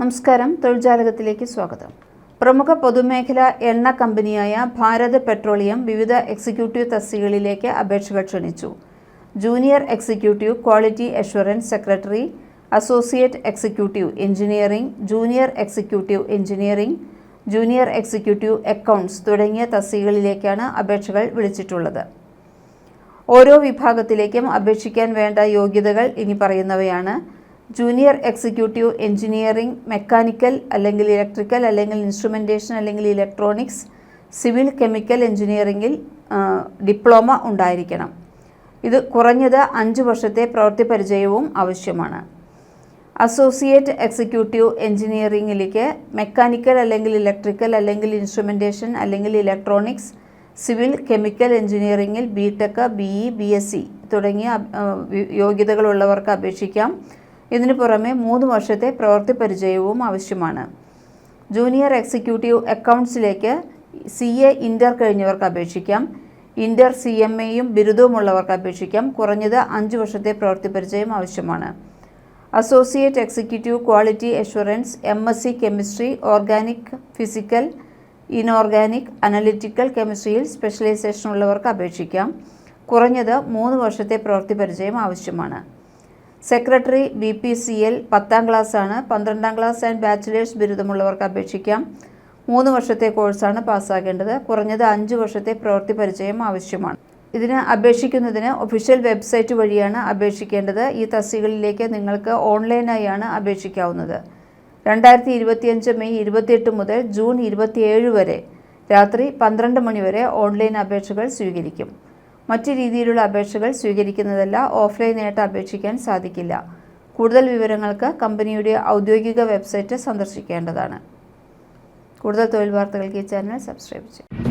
നമസ്കാരം. തൊഴിൽജാലകത്തിലേക്ക് സ്വാഗതം. പ്രമുഖ പൊതുമേഖലാ എണ്ണ കമ്പനിയായ ഭാരത് പെട്രോളിയം വിവിധ എക്സിക്യൂട്ടീവ് തസ്തികകളിലേക്ക് അപേക്ഷകൾ ക്ഷണിച്ചു. Junior executive quality assurance secretary associate executive engineering junior executive engineering junior executive accounts തുടങ്ങിയ തസ്തികകളിലേക്കാണ് അപേക്ഷകൾ വിളിച്ചിട്ടുള്ളത്. ഓരോ വിഭാഗത്തിലേക്കും അപേക്ഷിക്കാൻ വേണ്ട യോഗ്യതകൾ ഇനി പറയുന്നവയാണ്. ജൂനിയർ എക്സിക്യൂട്ടീവ് എഞ്ചിനീയറിംഗ് മെക്കാനിക്കൽ അല്ലെങ്കിൽ ഇലക്ട്രിക്കൽ അല്ലെങ്കിൽ ഇൻസ്ട്രുമെന്റേഷൻ അല്ലെങ്കിൽ ഇലക്ട്രോണിക്സ് സിവിൽ കെമിക്കൽ എഞ്ചിനീയറിംഗിൽ ഡിപ്ലോമ ഉണ്ടായിരിക്കണം. ഇത് കുറഞ്ഞത് അഞ്ച് വർഷത്തെ പ്രവൃത്തി പരിചയവും ആവശ്യമാണ്. അസോസിയേറ്റ് എക്സിക്യൂട്ടീവ് എഞ്ചിനീയറിംഗിലേക്ക് മെക്കാനിക്കൽ അല്ലെങ്കിൽ ഇലക്ട്രിക്കൽ അല്ലെങ്കിൽ ഇൻസ്ട്രുമെന്റേഷൻ അല്ലെങ്കിൽ ഇലക്ട്രോണിക്സ് സിവിൽ കെമിക്കൽ എഞ്ചിനീയറിംഗിൽ B Tech B E B S C തുടങ്ങിയ യോഗ്യതകളുള്ളവർക്ക് അപേക്ഷിക്കാം. ഇതിനു പുറമെ മൂന്ന് വർഷത്തെ പ്രവൃത്തി പരിചയവും ആവശ്യമാണ്. ജൂനിയർ എക്സിക്യൂട്ടീവ് അക്കൗണ്ട്സിലേക്ക് സി എ ഇന്റർ കഴിഞ്ഞവർക്ക് അപേക്ഷിക്കാം. ഇന്റർ സി എം എയും ബിരുദവുമുള്ളവർക്ക് അപേക്ഷിക്കാം. കുറഞ്ഞത് അഞ്ച് വർഷത്തെ പ്രവൃത്തി പരിചയം ആവശ്യമാണ്. Associate executive quality assurance M S C chemistry organic physical inorganic analytical കെമിസ്ട്രിയിൽ specialisation ഉള്ളവർക്ക് അപേക്ഷിക്കാം. കുറഞ്ഞത് മൂന്ന് വർഷത്തെ പ്രവൃത്തി പരിചയം ആവശ്യമാണ്. Secretary B P C L പത്താം ക്ലാസ്സാണ്. പന്ത്രണ്ടാം ക്ലാസ് ആൻഡ് ബാച്ചിലേഴ്സ് ബിരുദമുള്ളവർക്ക് അപേക്ഷിക്കാം. മൂന്ന് വർഷത്തെ കോഴ്സാണ് പാസ്സാകേണ്ടത്. കുറഞ്ഞത് അഞ്ച് വർഷത്തെ പ്രവൃത്തി പരിചയം ആവശ്യമാണ്. ഇതിന് അപേക്ഷിക്കുന്നതിന് ഒഫീഷ്യൽ വെബ്സൈറ്റ് വഴിയാണ് അപേക്ഷിക്കേണ്ടത്. ഈ തസ്തികളിലേക്ക് നിങ്ങൾക്ക് ഓൺലൈനായാണ് അപേക്ഷിക്കാവുന്നത്. രണ്ടായിരത്തി ഇരുപത്തിയഞ്ച് മെയ് ഇരുപത്തിയെട്ട് മുതൽ ജൂൺ ഇരുപത്തിയേഴ് വരെ രാത്രി പന്ത്രണ്ട് മണിവരെ ഓൺലൈൻ അപേക്ഷകൾ സ്വീകരിക്കും. മറ്റ് രീതിയിലുള്ള അപേക്ഷകൾ സ്വീകരിക്കുന്നതല്ല ഓഫ്ലൈനായിട്ട് അപേക്ഷിക്കാൻ സാധിക്കില്ല. കൂടുതൽ വിവരങ്ങൾക്ക് കമ്പനിയുടെ ഔദ്യോഗിക വെബ്സൈറ്റ് സന്ദർശിക്കേണ്ടതാണ്. കൂടുതൽ തൊഴിൽ വാർത്തകൾക്ക് ഈ ചാനൽ സബ്സ്ക്രൈബ് ചെയ്യും.